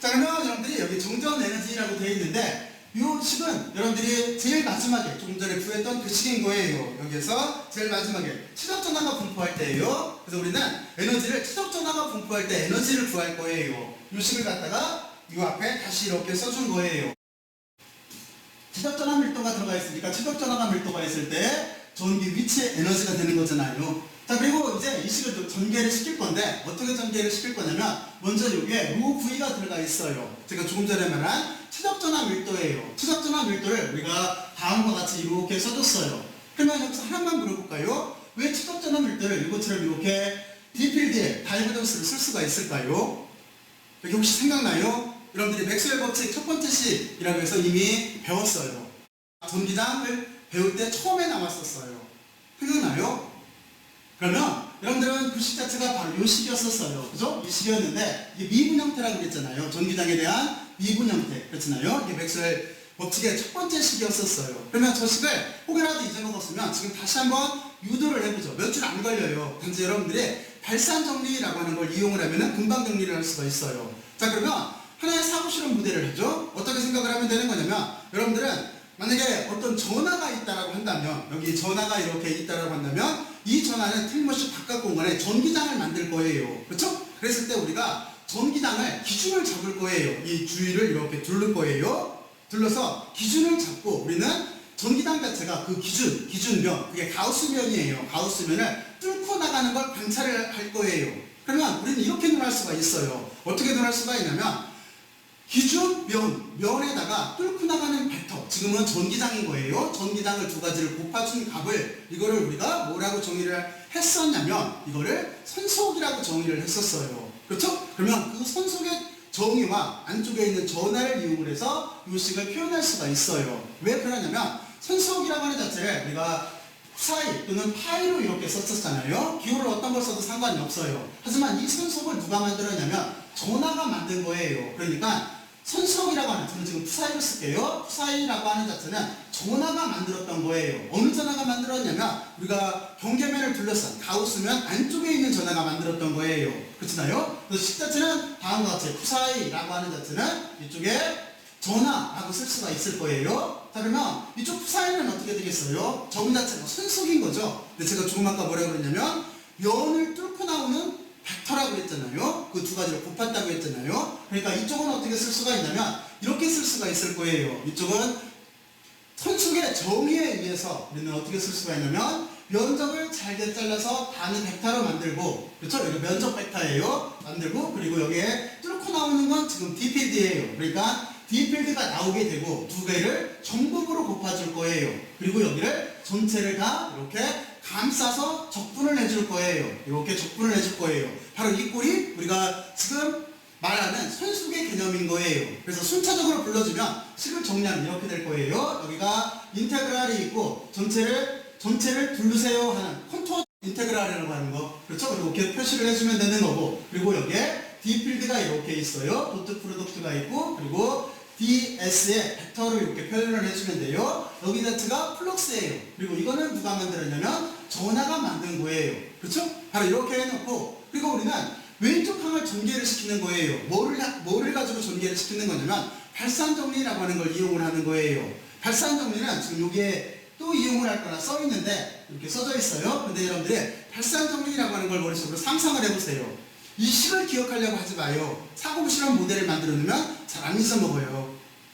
자 그러면 여러분들이 여기 정전 에너지라고 되어 있는데 이 식은 여러분들이 제일 마지막에 조금 전에 구했던 그 식인 거예요. 여기에서 제일 마지막에 치적 전화가 분포할 때예요. 그래서 우리는 에너지를 치적 전화가 분포할 때 에너지를 구할 거예요. 이 식을 갖다가 이 앞에 다시 이렇게 써준 거예요. 치적 전화 밀도가 들어가 있으니까 치적 전화가 밀도가 있을 때 전기 위치의 에너지가 되는 거잖아요. 자 그리고 이제 이 식을 또 전개를 시킬 건데 어떻게 전개를 시킬 거냐면 먼저 여기에 로 V가 들어가 있어요. 제가 조금 전에 말한 치적전화 밀도예요. 치적전화 밀도를 우리가 다음과 같이 이렇게 써줬어요. 그러면 여기서 하나만 물어볼까요? 왜 치적전화 밀도를 이것처럼 이렇게 디필드에 다이버전스를 쓸 수가 있을까요? 여기 혹시 생각나요? 여러분들이 맥스웰 법칙 첫 번째 식이라고 해서 이미 배웠어요. 전기장을 배울 때 처음에 나왔었어요. 생각나요? 그러면 여러분들은 그식 자체가 바로 이 식이었었어요. 그죠? 이 식이었는데 이게 미분 형태라고 그랬잖아요. 전기장에 대한 미분 형태. 그렇잖아요. 이게 맥스웰 법칙의 첫 번째 식이었었어요. 그러면 저 식을 혹여라도 잊어먹었으면 지금 다시 한번 유도를 해보죠. 몇 줄 안 걸려요. 단지 여러분들이 발산 정리라고 하는 걸 이용을 하면 금방 정리를 할 수가 있어요. 자, 그러면 하나의 사고 실험 무대를 하죠. 어떻게 생각을 하면 되는 거냐면 여러분들은 만약에 어떤 전화가 있다라고 한다면 여기 전화가 이렇게 있다라고 한다면 이 전화는 틀림없이 바깥 공간에 전기장을 만들 거예요. 그렇죠? 그랬을 때 우리가 전기장을 기준을 잡을 거예요. 이 주위를 이렇게 둘를 거예요. 둘러서 기준을 잡고 우리는 전기장 자체가 그 기준, 기준면, 그게 가우스면이에요. 가우스면을 뚫고 나가는 걸 관찰을 할 거예요. 그러면 우리는 이렇게 논할 수가 있어요. 어떻게 논할 수가 있냐면 기준 면, 면에다가 뚫고 나가는 벡터, 지금은 전기장인 거예요. 전기장을 두 가지를 곱해준 값을 이거를 우리가 뭐라고 정의를 했었냐면 이거를 선속이라고 정의를 했었어요. 그렇죠? 그러면 그 선속의 정의와 안쪽에 있는 전화를 이용을 해서 요식을 표현할 수가 있어요. 왜 그러냐면 선속이라고 하는 자체를 우리가 사이 또는 파이로 이렇게 썼었잖아요. 기호를 어떤 걸 써도 상관이 없어요. 하지만 이 선속을 누가 만들었냐면 전화가 만든 거예요. 그러니까 선속이라고 하는 저는 지금 푸사이로 쓸게요. 푸사이라고 하는 자체는 전화가 만들었던 거예요. 어느 전화가 만들었냐면 우리가 경계면을 둘러싼 가우스면 안쪽에 있는 전화가 만들었던 거예요. 그렇잖아요? 그래서 식 자체는 다음과 같이 푸사이라고 하는 자체는 이쪽에 전화라고 쓸 수가 있을 거예요. 자 그러면 이쪽 푸사이는 어떻게 되겠어요? 저분 자체가 선속인 거죠. 근데 제가 조금 아까 뭐라고 그랬냐면 면을 뚫고 나오는 벡터라고 했잖아요. 그 두 가지를 곱했다고 했잖아요. 그러니까 이쪽은 어떻게 쓸 수가 있냐면 이렇게 쓸 수가 있을 거예요. 이쪽은 선숙의 정의에 의해서 우리는 어떻게 쓸 수가 있냐면 면적을 잘게 잘라서 반을 벡터로 만들고 그렇죠? 여기 면적 벡터예요. 만들고 그리고 여기에 뚫고 나오는 건 지금 D필드예요. 그러니까 D필드가 나오게 되고 두 개를 전국으로 곱해줄 거예요. 그리고 여기를 전체를 다 이렇게 감싸서 적분을 해줄 거예요. 이렇게 적분을 해줄 거예요. 바로 이 꼴이 우리가 지금 말하는 선숙의 개념인 거예요. 그래서 순차적으로 불러주면 식을 정리하면 이렇게 될 거예요. 여기가 인테그랄이 있고 전체를 전체를 둘르세요 하는 컨투어 인테그랄이라고 하는 거 그렇죠? 이렇게 표시를 해주면 되는 거고 그리고 여기에 D 필드가 이렇게 있어요. 도트 프로덕트가 있고 그리고 DS의 벡터를 이렇게 표현을 해주면 돼요. 여기 자체가 플럭스예요. 그리고 이거는 누가 만들었냐면 전화가 만든 거예요. 그렇죠? 바로 이렇게 해놓고 그리고 우리는 왼쪽 항을 전개를 시키는 거예요. 뭐를, 하- 뭐를 가지고 전개를 시키는 거냐면 발산 정리라고 하는 걸 이용을 하는 거예요. 발산 정리는 지금 여기에 또 이용을 할 거라 써 있는데 이렇게 써져 있어요. 근데 여러분들이 발산 정리라고 하는 걸 머릿속으로 상상을 해보세요. 이 식을 기억하려고 하지 마요. 사고 실험 모델을 만들어 놓으면 잘 안 잊어먹어요.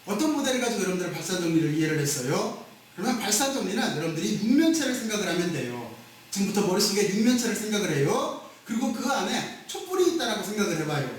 어떤 모델을 가지고 여러분들 발산 정리를 이해를 했어요? 그러면 발산 정리는 여러분들이 육면체를 생각을 하면 돼요. 지금부터 머릿속에 육면체를 생각을 해요. 그리고 그 안에 촛불이 있다라고 생각을 해봐요.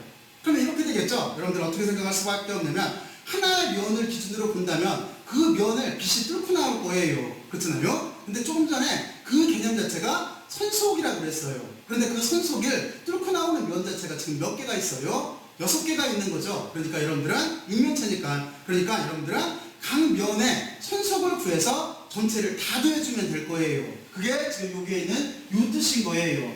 그러면 이렇게 되겠죠? 여러분들 어떻게 생각할 수밖에 없냐면 하나의 면을 기준으로 본다면 그 면을 빛이 뚫고 나올 거예요. 그렇잖아요? 근데 조금 전에 그 개념 자체가 선속이라고 그랬어요. 그런데 그 선속을 뚫고 나오는 면 자체가 지금 몇 개가 있어요? 여섯 개가 있는 거죠. 그러니까 여러분들은 육면체니까. 그러니까 여러분들은 각 면에 선속을 구해서 전체를 다 더해주면 될 거예요. 그게 지금 여기에 있는 요 뜻인 거예요.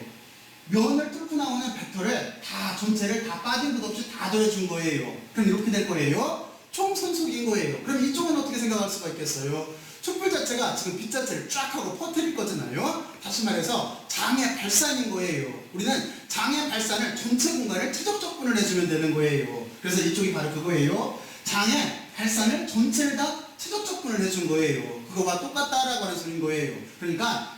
면을 뚫고 나오는 벡터를 다 전체를 다 빠진 것 없이 다 더해준 거예요. 그럼 이렇게 될 거예요. 총 선속인 거예요. 그럼 이쪽은 어떻게 생각할 수가 있겠어요? 촛불 자체가 지금 빛 자체를 쫙 하고 퍼뜨릴 거잖아요. 다시 말해서 장의 발산인 거예요. 우리는 장의 발산을 전체 공간을 최적 접근을 해주면 되는 거예요. 그래서 이쪽이 바로 그거예요. 장의 발산을 전체를 다 최적 접근을 해준 거예요. 그거와 똑같다라고 하는 소리인 거예요. 그러니까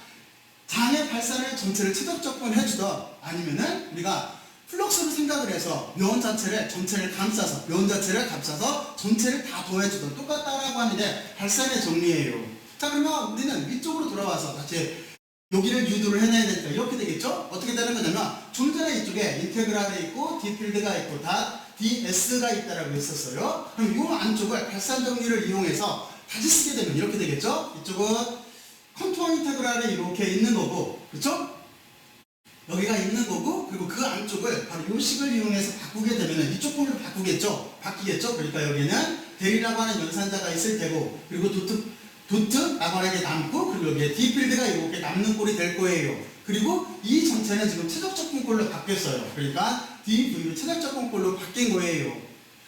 장의 발산을 전체를 최적 접근해주던 아니면은 우리가 플럭스로 생각을 해서 면 자체를 전체를 감싸서 면 자체를 감싸서 전체를 다 더해주던 똑같다라고 하는데 발산의 정리예요. 자 그러면 우리는 위쪽으로 돌아와서 다시 여기를 유도를 해내야 되니까 이렇게 되겠죠? 어떻게 되는 거냐면 좀 전에 이쪽에 인테그랄이 있고 디필드가 있고 다 DS가 있다라고 했었어요. 그럼 이 안쪽을 발산 정리를 이용해서 다시 쓰게 되면 이렇게 되겠죠? 이쪽은 컨투어 인테그랄이 이렇게 있는 거고, 그렇죠? 여기가 있는 거고, 그리고 그 안쪽을 바로 이 식을 이용해서 바꾸게 되면 이쪽 꼴로 바꾸겠죠? 바뀌겠죠? 그러니까 여기는 대리라고 하는 연산자가 있을 테고, 그리고 도트, 도트라고 하는 게 남고, 그리고 여기에 디필드가 이렇게 남는 꼴이 될 거예요. 그리고 이 전체는 지금 최적 접근꼴로 바뀌었어요. 그러니까 DV로 최적 접근꼴로 바뀐 거예요.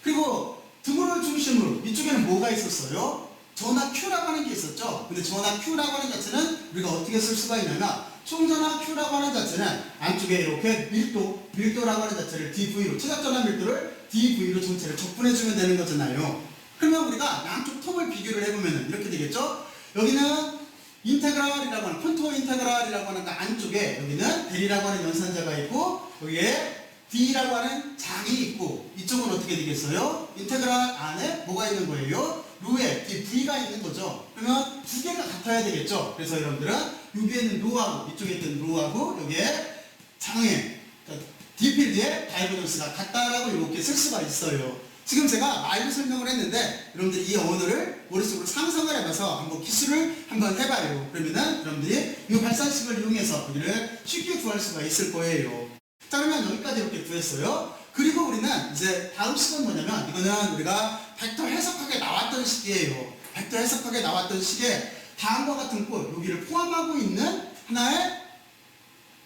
그리고 등호를 중심으로 이쪽에는 뭐가 있었어요? 전화 Q라고 하는 게 있었죠. 근데 전화 Q라고 하는 자체는 우리가 어떻게 쓸 수가 있냐면 총전화 Q라고 하는 자체는 안쪽에 이렇게 밀도, 밀도라고 하는 자체를 DV로 최적전화 밀도를 DV로 전체를 적분해주면 되는 거잖아요. 그러면 우리가 양쪽 텀을 비교를 해보면 이렇게 되겠죠. 여기는 인테그랄이라고 하는 콘토어 인테그랄이라고 하는 그 안쪽에 여기는 델이라고 하는 연산자가 있고 여기에 D라고 하는 장이 있고 이쪽은 어떻게 되겠어요? 인테그랄 안에 뭐가 있는 거예요? 루에 V가 있는 거죠. 그러면 두 개가 같아야 되겠죠. 그래서 여러분들은 여기에는 루하고 이쪽에 있던 루하고 여기에 장에 그러니까 디필드의 다이버전스가 같다라고 이렇게 쓸 수가 있어요. 지금 제가 말로 설명을 했는데 여러분들이 이 언어를 머릿속으로 상상을 해봐서 한번 기술을 한번 해봐요. 그러면은 여러분들이 이 발산식을 이용해서 여기를 쉽게 구할 수가 있을 거예요. 자 그러면 여기까지 이렇게 구했어요. 그리고 우리는 이제 다음 식은 뭐냐면 이거는 우리가 벡터 해석학에 나왔던 식이에요. 벡터 해석학에 나왔던 식에 다음과 같은 꼴 여기를 포함하고 있는 하나의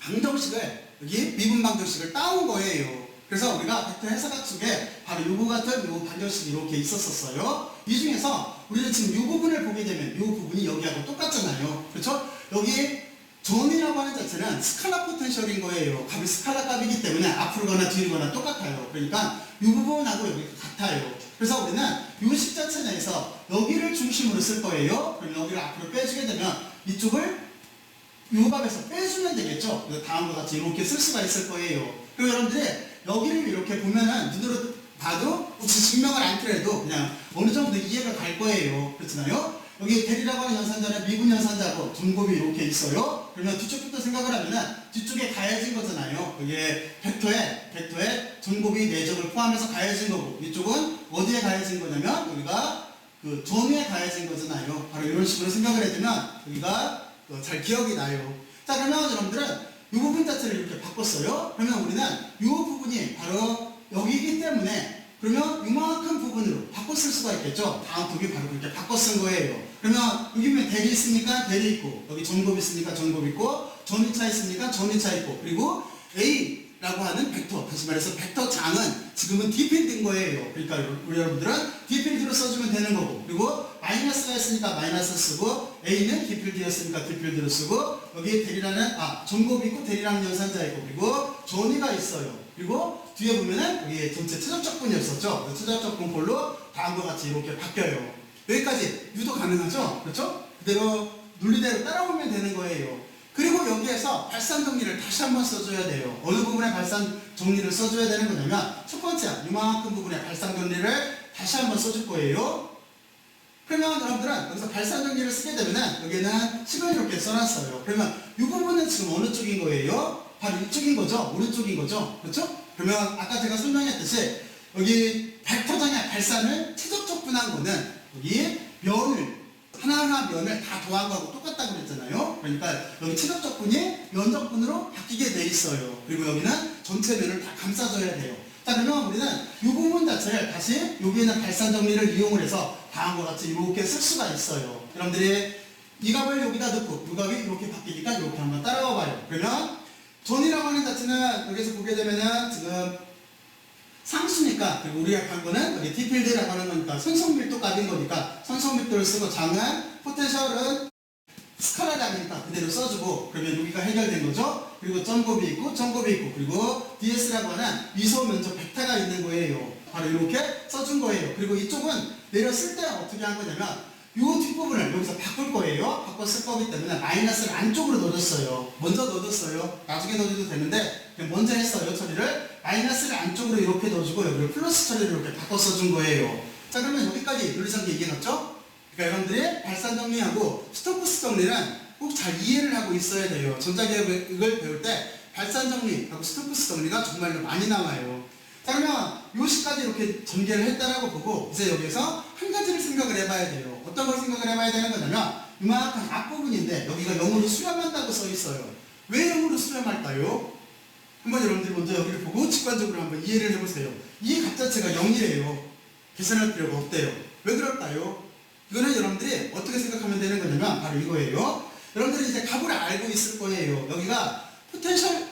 방정식을 여기 미분 방정식을 따온 거예요. 그래서 우리가 벡터 해석학 속에 바로 요거 같은 요 방정식이 이렇게 있었었어요. 이 중에서 우리는 지금 요 부분을 보게 되면 요 부분이 여기하고 똑같잖아요. 그렇죠? 여기 점이라고 하는 자체는 스칼라 포텐셜인 거예요. 값이 스칼라 값이기 때문에 앞으로 가나 뒤로 가나 똑같아요. 그러니까 이 부분하고 여기 같아요. 그래서 우리는 이식 자체 내에서 여기를 중심으로 쓸 거예요. 그럼 여기를 앞으로 빼주게 되면 이쪽을 요 값에서 빼주면 되겠죠. 다음과 같이 이렇게 쓸 수가 있을 거예요. 그리고 여러분들이 여기를 이렇게 보면은 눈으로 봐도 혹시 증명을 안 필요해도 그냥 어느 정도 이해가 갈 거예요. 그렇잖아요? 여기 대리라고 하는 연산자는 미분 연산자고 전곱이 이렇게 있어요. 그러면 뒤쪽부터 생각을 하면은 뒤쪽에 가해진 거잖아요. 여기에 벡터에 벡터에 전곱이 내적을 포함해서 가해진 거고 이쪽은 어디에 가해진 거냐면 여기가 그 전후에 가해진 거잖아요. 바로 이런 식으로 생각을 여기가 어, 잘 기억이 나요. 자 그러면 여러분들은 이 부분 자체를 바꿨어요. 그러면 우리는 이 부분이 바로 여기이기 때문에 그러면 이만큼 부분으로 쓸 수가 있겠죠. 다음 톱이 바로 그렇게 쓴 거예요. 그러면 여기 보면 대리 있으니까 대리 있고 여기 전곱 있으니까 전곱 있고 전위차 있으니까 전위차 있고 그리고 A 라고 하는 벡터 다시 말해서 벡터 장은 지금은 디필드인 거예요. 그러니까 우리 여러분들은 디필드로 써주면 되는 거고 그리고 마이너스가 있으니까 마이너스 쓰고 A는 디필드였으니까 디필드로 쓰고 여기 대리라는 아 전곱이 있고 대리라는 연산자 있고 그리고 전위가 있어요. 그리고 뒤에 보면은 여기 전체 최적 적분이었었죠. 최적 적분 꼴로 다음과 같이 이렇게 바뀌어요. 여기까지 유도 가능하죠? 그렇죠? 그대로 논리대로 따라오면 되는 거예요. 그리고 여기에서 발산 정리를 다시 한번 써줘야 돼요. 어느 부분에 발산 정리를 써줘야 되는 거냐면 첫 번째 이만큼 부분에 발산 정리를 다시 한번 써줄 거예요. 그러면 여러분들은 여기서 발산 정리를 쓰게 되면은 여기는 식을 이렇게 써놨어요. 그러면 이 부분은 지금 어느 쪽인 거예요? 바로 이쪽인 거죠? 오른쪽인 거죠? 그렇죠? 그러면 아까 제가 설명했듯이 여기 벡터장의 발산을 최적 적 분한 거는 여기 면을 하나하나 면을 다 더한 거하고 똑같다고 그랬잖아요. 그러니까 여기 최적 적분이 면적분으로 바뀌게 돼 있어요. 그리고 여기는 전체 면을 다 감싸줘야 돼요. 자 그러면 우리는 이 부분 자체를 다시 여기에는 발산 정리를 이용을 해서 다음과 같이 이렇게 쓸 수가 있어요. 여러분들이 이 값을 여기다 넣고 이 값이 이렇게 바뀌니까 이렇게 한번 따라가 봐요. 그러면 전이라고 하는 자체는 여기서 보게 되면은 지금 상수니까 그리고 우리가 간 거는 여기 디필드라고 하는 거니까 선성밀도 값인 거니까 선성밀도를 쓰고 장은 포텐셜은 스칼라가 아니니까 그대로 써주고 그러면 여기가 해결된 거죠. 그리고 점곱이 있고 점곱이 있고 그리고 DS라고 하는 미소 면적 벡터가 있는 거예요. 바로 이렇게 써준 거예요. 그리고 이쪽은 쓸때 어떻게 한 거냐면 이 뒷부분을 여기서 바꿀 거예요. 쓸 거기 때문에 마이너스를 안쪽으로 넣어줬어요. 먼저 넣어줬어요. 나중에 넣어줘도 되는데 먼저 했어요 처리를. 마이너스를 안쪽으로 이렇게 넣어주고 여기를 플러스 처리를 이렇게 바꿔 써준 거예요. 자 그러면 여기까지 논리상계 이해갔죠? 그러니까 여러분들이 발산 정리하고 스토프스 정리는 꼭 잘 이해를 하고 있어야 돼요. 전자기업을 배울 때 발산 정리하고 스토프스 정리가 정말로 많이 나와요. 자 그러면 요 시까지 이렇게 전개를 했다라고 보고 이제 여기서 한 가지를 생각을 해봐야 돼요. 어떤 걸 생각을 해봐야 되는 거냐면 이만큼 앞부분인데 여기가 0으로 수렴한다고 써 있어요. 왜 0으로 수렴할까요? 한번 여러분들 먼저 여기를 보고 직관적으로 한번 이해를 해보세요. 이 값 자체가 0이래요. 계산할 필요가 없대요. 왜 그럴까요? 이거는 여러분들이 어떻게 생각하면 되는 거냐면 바로 이거예요. 여러분들이 이제 값을 알고 있을 거예요. 여기가 포텐셜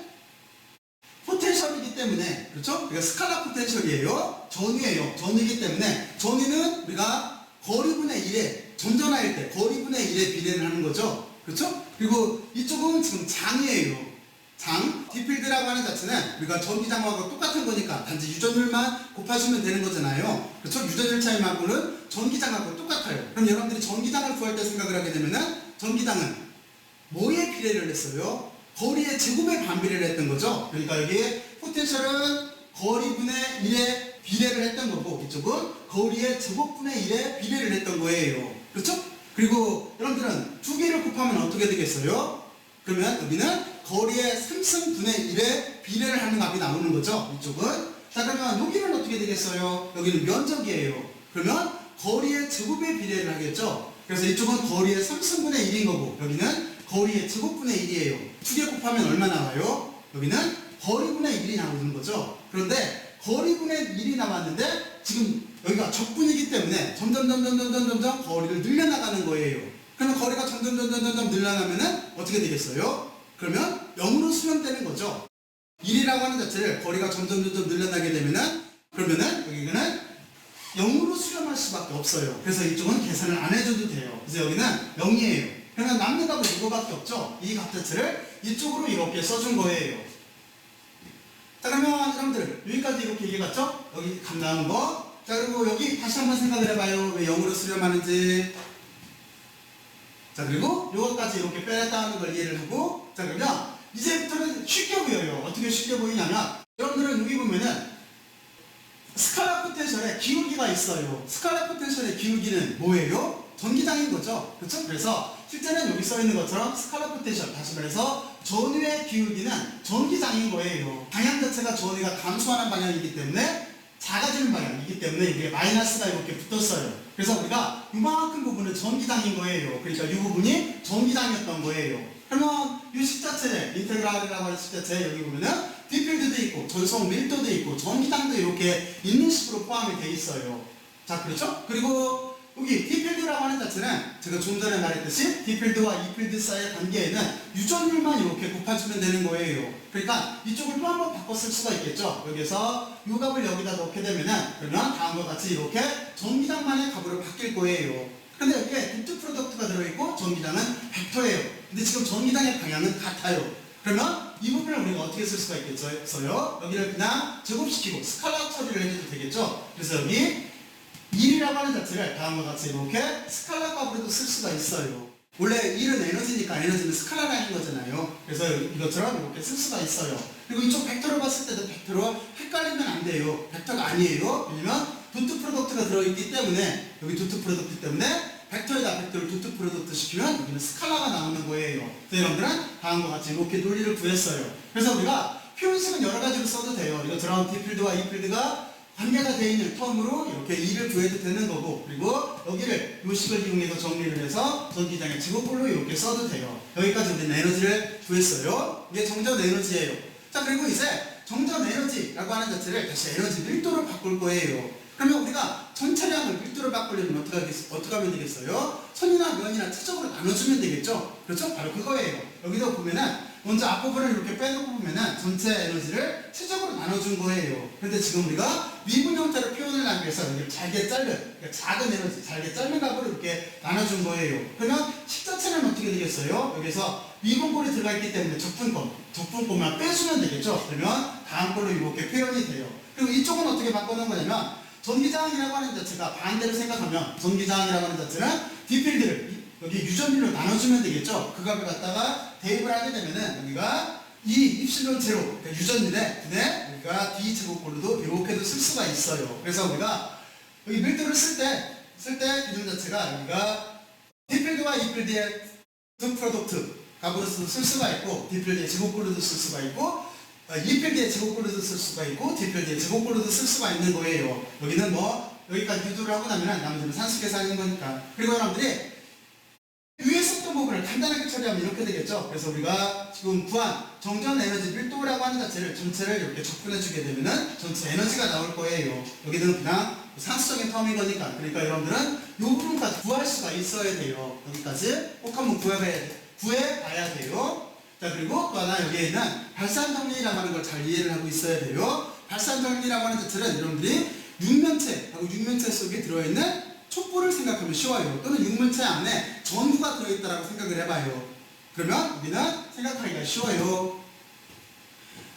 포텐셜이기 때문에 그렇죠? 그러니까 스칼라 포텐셜이에요. 전위예요. 전위이기 때문에 전위는 우리가 거리분의 1에 점전화일 때 거리분의 1에 비례를 하는 거죠. 그렇죠? 그리고 이쪽은 지금 장이에요. 장, 디필드라고 하는 자체는 우리가 전기장하고 똑같은 거니까 단지 유전율만 곱하시면 되는 거잖아요. 그렇죠? 유전율 차이만큼은 전기장하고 똑같아요. 그럼 여러분들이 전기장을 구할 때 생각을 하게 되면은 전기장은 뭐에 비례를 했어요? 거리의 제곱에 반비례를 했던 거죠. 그러니까 여기 포텐셜은 거리분의 1에 비례를 했던 거고 이쪽은 거리의 제곱분의 1에 비례를 했던 거예요. 그렇죠? 그리고 여러분들은 두 개를 곱하면 어떻게 되겠어요? 그러면 여기는 거리의 3승분의 1에 비례를 하는 값이 나오는 거죠. 이쪽은. 자 그러면 여기는 어떻게 되겠어요? 여기는 면적이에요. 그러면 거리의 제곱에 비례를 하겠죠. 그래서 이쪽은 거리의 3승분의 1인 거고 여기는 거리의 제곱분의 1이에요. 두 개 곱하면 얼마 나와요? 여기는 거리분의 1이 나오는 거죠. 그런데 거리분의 1이 나왔는데 지금 여기가 적분이기 때문에 점점 점점 점점 점점 거리를 늘려나가는 거예요. 그러면 거리가 점점 점점 점점 늘어나면은 어떻게 되겠어요? 그러면 0으로 수렴되는 거죠. 1이라고 하는 자체를 거리가 점점 점점 늘어나게 되면은 그러면은 여기는 0으로 수렴할 수밖에 없어요. 그래서 이쪽은 계산을 안 해줘도 돼요. 그래서 여기는 0이에요. 그러면 남는 값은 이거밖에 없죠. 이 값 자체를 이쪽으로 이렇게 써준 거예요. 자 그러면 여러분들 여기까지 이렇게 이해갔죠? 여기 값 나온 거. 자 그리고 여기 다시 한번 생각을 해봐요. 왜 0으로 수렴하는지. 자 그리고 요것까지 이렇게 빼냈다는 걸 이해를 하고 자 그러면 이제부터는 쉽게 보여요. 어떻게 쉽게 보이냐면 여러분들은 여기 보면은 스칼라 포텐셜에 기울기가 있어요. 스칼라 포텐셜의 기울기는 뭐예요? 전기장인 거죠. 그렇죠? 그래서 실제는 여기 써 있는 것처럼 스칼라 포텐셜 다시 말해서 전위의 기울기는 전기장인 거예요. 방향 자체가 전위가 감소하는 방향이기 때문에 작아지는 방향이기 때문에 이게 마이너스가 이렇게 붙었어요. 그래서 우리가 이만큼 부분은 전기장인 거예요. 그러니까 이 부분이 전기장이었던 거예요. 그러면 이 식자체, 인테그랄이라고 하는 식자체 여기 보면은 디필드도 있고 전송 밀도도 있고 전기장도 이렇게 있는 식으로 포함이 돼 있어요. 자 그렇죠? 그리고 여기 디필드라고 하는 자체는 제가 좀 전에 말했듯이 디필드와 이필드 사이의 관계에는 유전율만 이렇게 곱해주면 되는 거예요. 그러니까 이쪽을 또 한번쓸 수가 있겠죠. 여기서 이 값을 여기다 넣게 되면은 그러면 다음과 같이 이렇게 전기장만의 값으로 바뀔 거예요. 근데 여기에 도트 프로덕트가 들어있고 전기장은 벡터예요. 근데 지금 전기장의 방향은 같아요. 그러면 이 부분을 우리가 어떻게 쓸 수가 있겠어요? 여기를 그냥 제곱시키고 스칼라 처리를 해줘도 되겠죠? 그래서 여기 1이라고 하는 자체를 다음과 같이 이렇게 스칼라 값으로도 쓸 수가 있어요. 원래 1은 에너지니까 에너지는 스칼라라는 거잖아요. 그래서 이것처럼 이렇게 쓸 수가 있어요. 그리고 이쪽 벡터를 봤을 때도 벡터로 헷갈리면 안 돼요. 벡터가 아니에요. 왜냐면 도트 프로덕트가 들어있기 때문에 여기 도트 프로덕트 때문에 벡터에다 벡터를 도트 프로덕트 시키면 여기는 스칼라가 나오는 거예요. 그래서 여러분들은 다음과 같이 이렇게 논리를 구했어요. 그래서 우리가 표현식은 여러 가지로 써도 돼요. 이것처럼 디필드와 이필드가 관계가 되어 있는 텀으로 이렇게 2를 구해도 되는 거고 그리고 여기를 요식을 이용해서 정리를 해서 전기장의 지구꼴로 이렇게 써도 돼요. 여기까지 우리는 에너지를 구했어요. 이게 정전 에너지예요. 자 그리고 이제 정전 에너지라고 하는 자체를 다시 에너지 밀도로 바꿀 거예요. 그러면 우리가 전 차량을 밀도로 바꾸려면 어떻게, 하겠, 어떻게 하면 되겠어요? 선이나 면이나 최적으로 나눠주면 되겠죠? 그렇죠? 바로 그거예요. 여기도 보면은 먼저 앞부분을 이렇게 빼놓고 보면은 전체 에너지를 최적으로 나눠준 거예요. 근데 지금 우리가 미분 형태로 표현을 하기 위해서 여기 잘게 자른 그러니까 작은 에너지 잘게 자른 값으로 이렇게 나눠준 거예요. 그러면 식 자체는 어떻게 되겠어요? 여기서 미분꼴이 들어가 있기 때문에 적분꼴, 적분꼴만 빼주면 되겠죠. 그러면 다음 걸로 이렇게 표현이 돼요. 그리고 이쪽은 어떻게 바꾸는 거냐면 전기장이라고 하는 자체가 반대로 생각하면 전기장이라고 하는 자체는 D필드를 이- 여기 유전비로 나눠주면 되겠죠. 그 값을 갖다가 대입을 하게 되면은 여기가 이 입실론 제로 그러니까 유전인데 근데 우리가 D 제곱꼴로도 이렇게도 쓸 수가 있어요. 그래서 우리가 여기 밀도를 쓸 때 쓸 때 기준 자체가 여기가 D필드와 E필드의 등 프로덕트 값으로서 쓸 수가 있고 D필드의 제곱꼴로도 쓸 수가 있고 어, E필드의 제곱꼴로도 쓸 수가 있고 D필드의 제곱꼴로도 쓸 수가 있는 거예요. 여기는 뭐 여기까지 유도를 하고 나면 나머지는 산수 계산인 거니까 그리고 여러분들이 위에 썼던 부분을 간단하게 처리하면 이렇게 되겠죠. 그래서 우리가 지금 구한 정전 에너지 밀도라고 하는 자체를 전체를 이렇게 접근해 주게 되면은 전체 에너지가 나올 거예요. 여기는 그냥 상수적인 텀인 거니까. 그러니까 여러분들은 이 부분까지 구할 수가 있어야 돼요. 여기까지 꼭 한번 구해봐야, 구해봐야 돼요. 자, 그리고 또 하나 여기에 있는 발산 정리라고 하는 걸 잘 이해를 하고 있어야 돼요. 발산 정리라고 하는 자체는 여러분들이 육면체하고 육면체 속에 들어있는 촛불을 생각하면 쉬워요. 또는 육면체 안에 전구가 들어있다라고 생각을 해봐요. 그러면 우리는 생각하기가 쉬워요.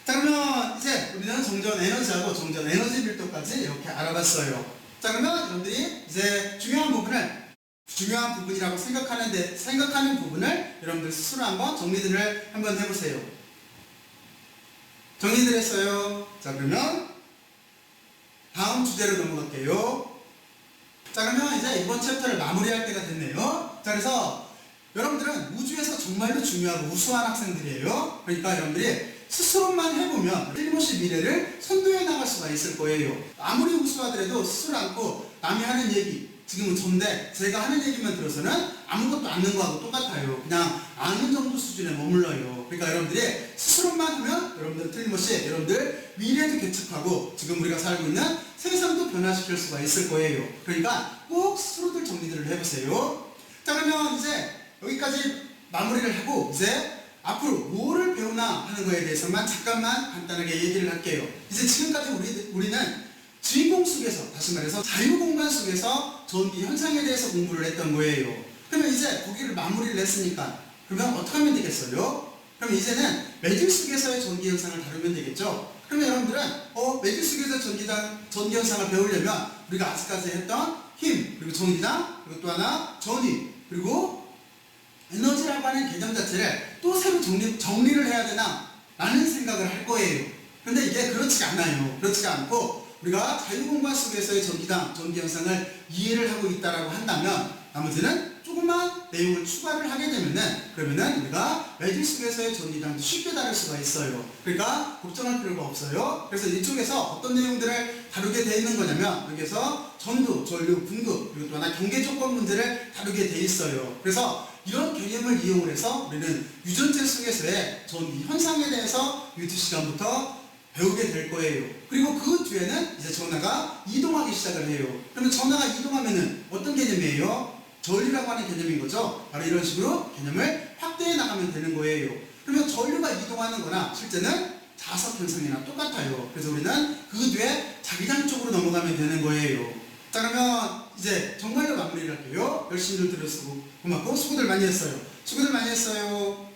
자 그러면 이제 우리는 정전 에너지하고 정전 에너지 밀도까지 이렇게 알아봤어요. 자 그러면 여러분들이 이제 중요한 부분을 중요한 부분이라고 생각하는데 생각하는 부분을 여러분들 스스로 한번 정리들을 한번 해보세요. 정리들 했어요. 자 그러면 다음 주제로 넘어갈게요. 자 그러면 이제 이번 챕터를 마무리할 때가 됐네요. 자 그래서 여러분들은 우주에서 정말로 중요하고 우수한 학생들이에요. 그러니까 여러분들이 스스로만 해보면 틀림없이 미래를 선도해 나갈 수가 있을 거예요. 아무리 우수하더라도 스스로 않고 남이 하는 얘기, 지금은 전데 제가 하는 얘기만 들어서는 아무것도 않는 거하고 똑같아요. 그냥 아는 정도 수준에 머물러요. 그러니까 여러분들이 스스로만 하면 여러분들은 틀림없이 여러분들 미래도 개척하고 지금 우리가 살고 있는 세상도 변화시킬 수가 있을 거예요. 그러니까 꼭 스스로들 정리들을 해보세요. 자 그러면 이제 여기까지 마무리를 하고 이제 앞으로 뭐를 배우나 하는 거에 대해서만 잠깐만 간단하게 얘기를 할게요. 이제 지금까지 우리, 우리는 주인공 속에서 다시 말해서 자유공간 속에서 전기 현상에 대해서 공부를 했던 거예요. 그러면 이제 거기를 마무리를 했으니까 그러면 어떻게 하면 되겠어요? 그럼 이제는 매질 속에서의 전기 현상을 다루면 되겠죠? 그러면 여러분들은 어 매질 속에서 전기장 전기 현상을 배우려면 우리가 아직까지 했던 힘 그리고 전기장 그리고 또 하나 전위 그리고 에너지라고 하는 개념 자체를 또 새로 정리, 정리를 해야 되나 라는 생각을 할 거예요. 근데 이게 그렇지가 않아요. 그렇지가 않고 우리가 자유공간 속에서의 전기당, 전기 현상을 이해를 하고 있다라고 한다면 나머지는 조금만 내용을 추가를 하게 되면은 그러면은 우리가 매질 속에서의 전기당도 쉽게 다룰 수가 있어요. 그러니까 걱정할 필요가 없어요. 그래서 이쪽에서 어떤 내용들을 다루게 돼 있는 거냐면 여기서 전도, 전류, 분급 그리고 또 하나 경계 조건 문제를 다루게 돼 있어요. 그래서 이런 개념을 이용을 해서 우리는 유전체 속에서의 전기 현상에 대해서 유튜 시간부터 배우게 될 거예요. 그리고 그 뒤에는 이제 전화가 이동하기 시작을 해요. 그러면 전화가 이동하면은 어떤 개념이에요? 전류라고 하는 개념인 거죠. 바로 이런 식으로 개념을 확대해 나가면 되는 거예요. 그러면 전류가 이동하는 거나 실제는 자석 현상이나 똑같아요. 그래서 우리는 그 뒤에 자기장 쪽으로 넘어가면 되는 거예요. 자 그러면 이제 정말로 마무리를 할게요. 열심히 들었고 고맙고 수고들 많이 했어요. 수고들 많이 했어요.